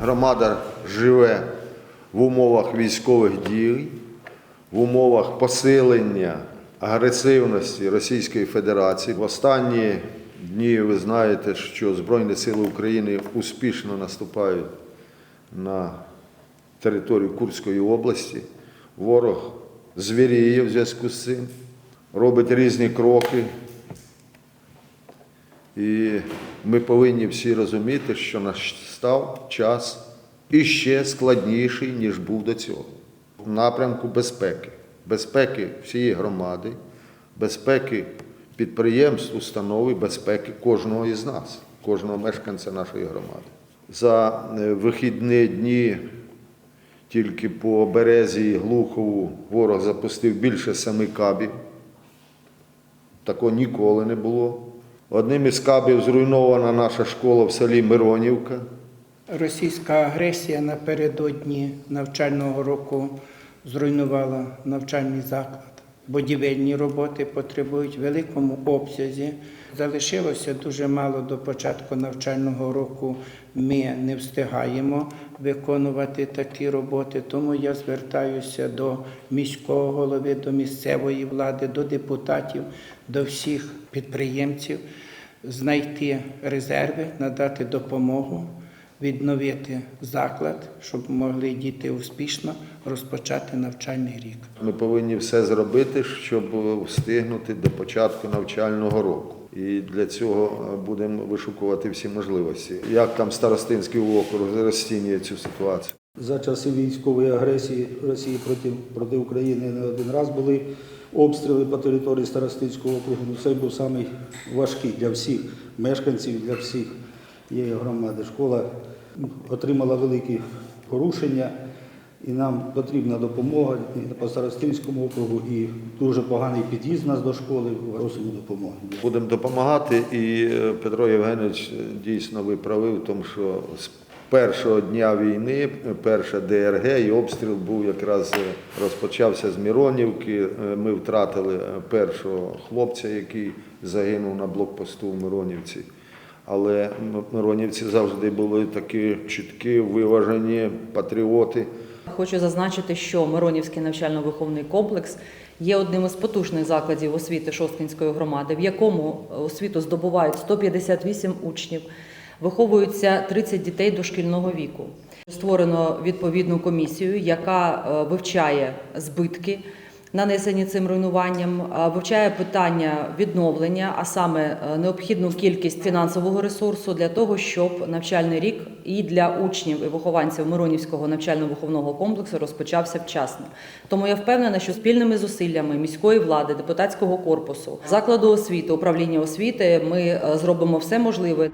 Громада живе в умовах військових дій, в умовах посилення агресивності Російської Федерації. В останні дні ви знаєте, що Збройні Сили України успішно наступають на територію Курської області. Ворог звіріє в зв'язку з цим, робить різні кроки. І ми повинні всі розуміти, що настав час іще складніший, ніж був до цього. В напрямку безпеки, безпеки всієї громади, безпеки підприємств, установ, безпеки кожного із нас, кожного мешканця нашої громади. За е, вихідні дні тільки по березі і Глухову ворог запустив більше семи кабів. Такого ніколи не було. Одним із кабів зруйнована наша школа в селі Миронівка. Російська агресія напередодні навчального року зруйнувала навчальний заклад. Будівельні роботи потребують в великому обсязі. Залишилося дуже мало до початку навчального року. Ми не встигаємо виконувати такі роботи. Тому я звертаюся до міського голови, до місцевої влади, до депутатів, до всіх підприємців знайти резерви, надати допомогу відновити заклад, щоб могли діти успішно розпочати навчальний рік. Ми повинні все зробити, щоб встигнути до початку навчального року. І для цього будемо вишукувати всі можливості. Як там Старостинський округ розцінює цю ситуацію? За часи військової агресії Росії проти, проти України не один раз були обстріли по території Старостинського округу. Ну, Це був самий важкий для всіх мешканців, для всіх її громади. Школа отримала великі порушення, і нам потрібна допомога і по Старостинському округу, і дуже поганий під'їзд нас до школи. Просимо допомоги. Будемо допомагати, і е, Петро Євгенович дійсно виправив тому, що з першого дня війни, е, перша ДРГ і обстріл був якраз е, розпочався з Миронівки. Е, Ми втратили першого хлопця, який загинув на блокпосту в Миронівці. Але Миронівці завжди були такі чіткі, виважені патріоти. Хочу зазначити, що Миронівський навчально-виховний комплекс є одним із потужних закладів освіти Шосткинської громади, в якому освіту здобувають 158 учнів, виховуються 30 дітей дошкільного віку. Створено відповідну комісію, яка е, вивчає збитки. Нанесені цим руйнуванням, е, вивчає питання відновлення, а саме е, необхідну кількість фінансового ресурсу для того, щоб навчальний рік і для учнів і вихованців Миронівського навчально-виховного комплексу розпочався вчасно. Тому я впевнена, що спільними зусиллями міської влади, депутатського корпусу, закладу освіти, управління освіти ми е, зробимо все можливе.